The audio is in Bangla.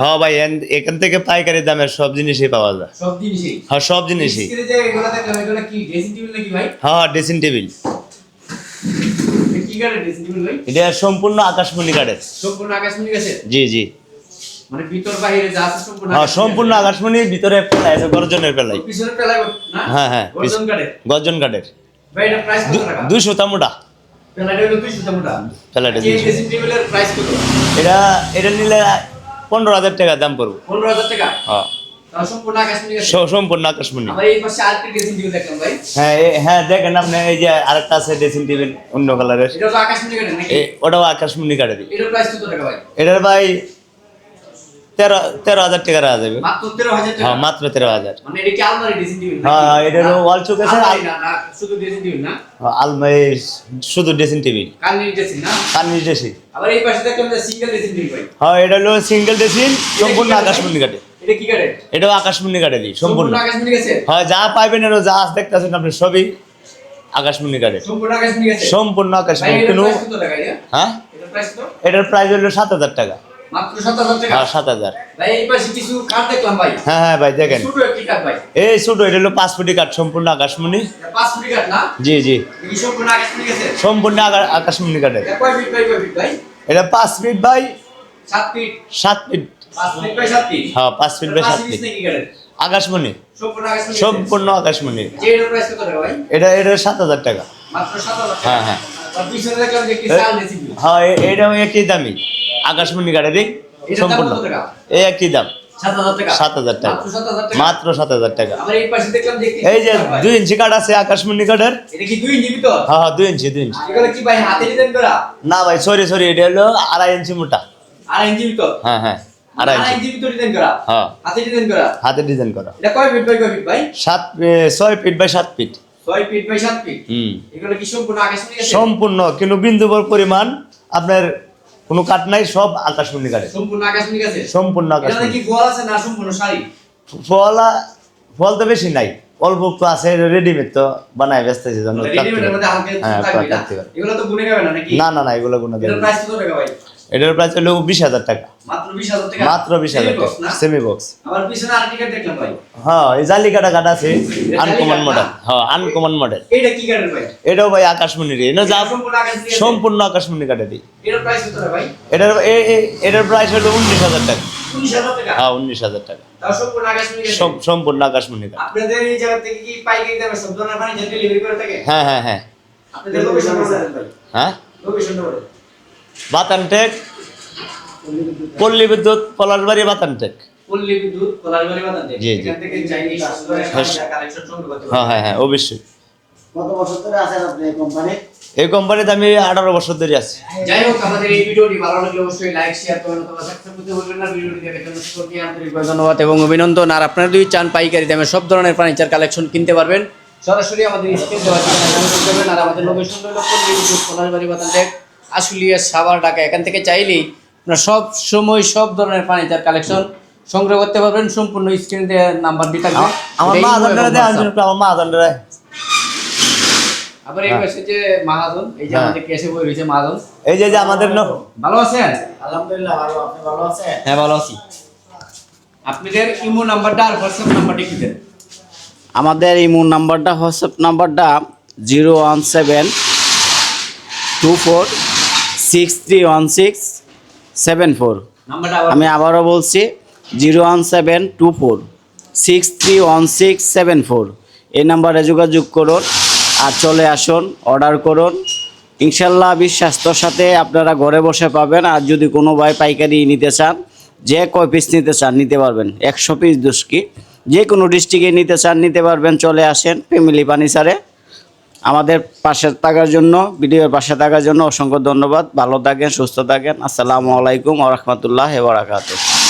হ্যাঁ ভাই এখান থেকে পাইকারি দামের সব জিনিসই পাওয়া যায়। সব জিনিসই? হ্যাঁ সব জিনিসই। স্ক্রিনে যে এগুলো দেখলাম এগুলো কি ড্রেসিং হ্যাঁ ড্রেসিং টেবিল এটা সম্পূর্ণ আকাশমণি কাঠের। সম্পূর্ণ আকাশমণি জি জি। মানে ভিতর বাইরে যা আছে সম্পূর্ণ হ্যাঁ সম্পূর্ণ। আকাশমণি ভিতরে পেলাই আছে গর্জনের পিছনে না? হ্যাঁ, হ্যাঁ, গর্জন কাঠের। গর্জন কাঠের। ভাই এটা প্রাইস কত টাকা? দুই সুতা মোটা পেলাইটা হলো 200 টাকা পেলাইটা এই টেবিলের প্রাইস কত? এটা এটা নিলে পনেরো হাজার টাকা দাম পড়ব। পনেরো হাজার টাকা? হ্যাঁ। সম্পূর্ণ আকাশমণি হ্যাঁ হ্যাঁ দেখেন আপনি এই যে আরেকটা আছে ড্রেসিং টেবিল অন্য কালারের ওটাও আকাশমণি এটার ভাই তেরো তেরো হাজার টাকা রাখা যাবে। মাত্র 13000 টাকা? হ্যাঁ মাত্র তেরো হাজার। মানে এটা হ্যাঁ, এটা wall showcase আলমারি শুধু ড্রেসিং টেবিল ড্রেসিং কার্নিশ হ্যাঁ এটা হলো সিঙ্গেল ড্রেসিং সম্পূর্ণ আকাশমণি কাঠে কাঠের? এটাও আকাশমণি কাঠেরই সম্পূর্ণ। হ্যাঁ যা পাইবেন এর যা দেখতেছেন আপনি সবই আকাশমণি কাঠের। সম্পূর্ণ আকাশমণি কোনো এটা হ্যাঁ? এটার প্রাইস হলো সাত হাজার টাকা। মাত্র 7000 টাকা। হ্যাঁ সাত হাজার। ভাই এই পাশে কিছু কাঠ দেখলাম ভাই। হ্যাঁ হ্যাঁ ভাই দেখেন। ছোট একটি ভাই। এই ছোট এটা হলো ফুটি সম্পূর্ণ আকাশমণি। ফুটি না? জি জি। এই সম্পূর্ণ আকাশমণি সম্পূর্ণ এটা কয় ফিট বাই কয় ফিট ভাই? এটা পাঁচ ফিট বাই সাত ফিট সাত ফিট পাঁচ ফিট বাই সাত ফিট হ্যাঁ ফিট বাই ফিট আকাশমণি। সম্পূর্ণ আকাশমণি এটা এটা সাত হাজার টাকা। মাত্র 7000 টাকা। হ্যাঁ, হ্যাঁ। হ্যাঁ এটাও একই দামি। আকাশমণি কাঠেরই এটার সম্পূর্ণ। এই একই দাম। সাত হাজার টাকা? মাত্র 7000 টাকা? মাত্র সাত হাজার টাকা। এই যে। দুই ইঞ্চি কাঠ আছে আকাশমণি কাঠের। হ্যাঁ হ্যাঁ দুই ইঞ্চি দুই ইঞ্চি। না ভাই সরি সরি এটা হলো আড়াই ইঞ্চি মোটা। আড়াই ইঞ্চি হ্যাঁ হ্যাঁ হ্যাঁ। হাতে ডিজাইন করা? সাত ছয় ফিট বাই সাত ফিট। সম্পূর্ণ কিন্তু বিন্দুবর পরিমাণ আপনার কোনো কাট নাই সব আকাশ আকাশমণি কাঠের। সম্পূর্ণ আকাশমণি গেছে সম্পূর্ণ এটা আকাশমণি। কি ফল আছে না সম্পূর্ণ শাড়ি? ফল ফল তো বেশি নাই অল্প তো আছে রেডিমেড তো বানায় ব্যস্ত আছে জন্য হ্যাঁ না এগুলো তো গুনে যাবে না নাকি? না না না এগুলো কোনো না। প্রাইস কত টাকা ভাই? এটার প্রাইস হলো বিশ হাজার টাকা। মাত্র 20000 টাকা? মাত্র বিশ হাজার টাকা। সেমি বক্স আবার পিছনে আর টিকেট দেখলাম ভাই? হ্যাঁ এই জালি কাটা কাটা আছে আনকমন মডেল হ্যাঁ আনকমন মডেল এটাও ভাই আকাশমণি রে এটা যা সম্পূর্ণ আকাশমণি কাটে দিই। এটার প্রাইস কত ভাই? এটার এ- এ- এটার প্রাইস হলো উনিশ হাজার টাকা। 19000 টাকা? হ্যাঁ উনিশ হাজার টাকা। সম্পূর্ণ আকাশমণি কাঠ আপনাদের এই জায়গা থেকে কি পাইকারি দামে সব ধরনের ফার্নিচার ডেলিভারি করে থাকে? হ্যাঁ হ্যাঁ হ্যাঁ। আপনাদের লোকেশন হ্যাঁ? লোকেশনটা বলে বাতান টেক? পল্লী বিদ্যুৎ পলাশবাড়ি বাতান টেক। পল্লী বিদ্যুৎ কলারবাড়ি বাজার থেকে জি, জি। এখান থেকে চাইনিজ ধরনের ফার্নিচার কালেকশন সংগ্রহ করতে হ্যাঁ হ্যাঁ হ্যাঁ অবশ্যই। কত বছর ধরে আছেন আপনি এই কোম্পানিতে আমি আঠারো বছর ধরে আছি। যাই হোক আমাদের এই ভিডিওটি ভালো লাগলে অবশ্যই লাইক শেয়ার করবেন অথবা সাবস্ক্রাইব করতে না। ভিডিওটি দেখার জন্য সকলকে আন্তরিকভাবে ধন্যবাদ এবং অভিনন্দন। আর আপনারা যদি চান পাইকারি দামে সব ধরনের ফার্নিচার কালেকশন কিনতে পারবেন সরাসরি আমাদের স্ক্রিন দেওয়া ঠিকানায় যোগাযোগ করবেন আর আমাদের লোকেশন হলো পল্লী বিদ্যুৎ কলারবাড়ি বাতান দেখ আশুলিয়া সাভার ঢাকা এখান থেকে চাইলেই আপনারা সব সময় সব ধরনের ফার্নিচার কালেকশন সংগ্রহ করতে পারবেন। সম্পূর্ণ স্ক্রিন দেওয়া নাম্বার দিয়ে থাকবে। আমার মা এবং দেয় আমার মা আদানটা আবার এই পাশে যে মাহাজন এই যে হ্যাঁ। আমাদের কেসে বই রয়েছে মাহাজন এই যে যে আমাদের ন ভালো আছেন? আলহামদুলিল্লাহ ভালো। আপনি ভালো আছেন? হ্যাঁ ভালো আছি। আপনাদের ইমো নাম্বারটা আর হোয়াটসঅ্যাপ নাম্বারটা কি দেন? আমাদের ইমো নাম্বারটা হোয়াটসঅ্যাপ নাম্বারটা zero one seven two four six three one six seven four. আমি আবারও বলছি zero one seven two four. Six three one six seven four. এই নাম্বারে যোগাযোগ করুন আর চলে আসুন অর্ডার করুন। ইনশাল্লাহ বিশ্বাস্তর সাথে আপনারা ঘরে বসে পাবেন আর যদি কোনো ভাই পাইকারি নিতে চান যে কয় পিস নিতে চান নিতে পারবেন। একশো পিস দুষ্কি যে কোনো ডিস্ট্রিক্টে নিতে চান নিতে পারবেন চলে আসেন ফ্যামিলি ফার্নিচারে আমাদের পাশে থাকার জন্য, ভিডিওর পাশে থাকার জন্য অসংখ্য ধন্যবাদ। ভালো থাকেন, সুস্থ থাকেন। আসসালামু আলাইকুম ওরহমতুল্লাহ বারাকাতুহ।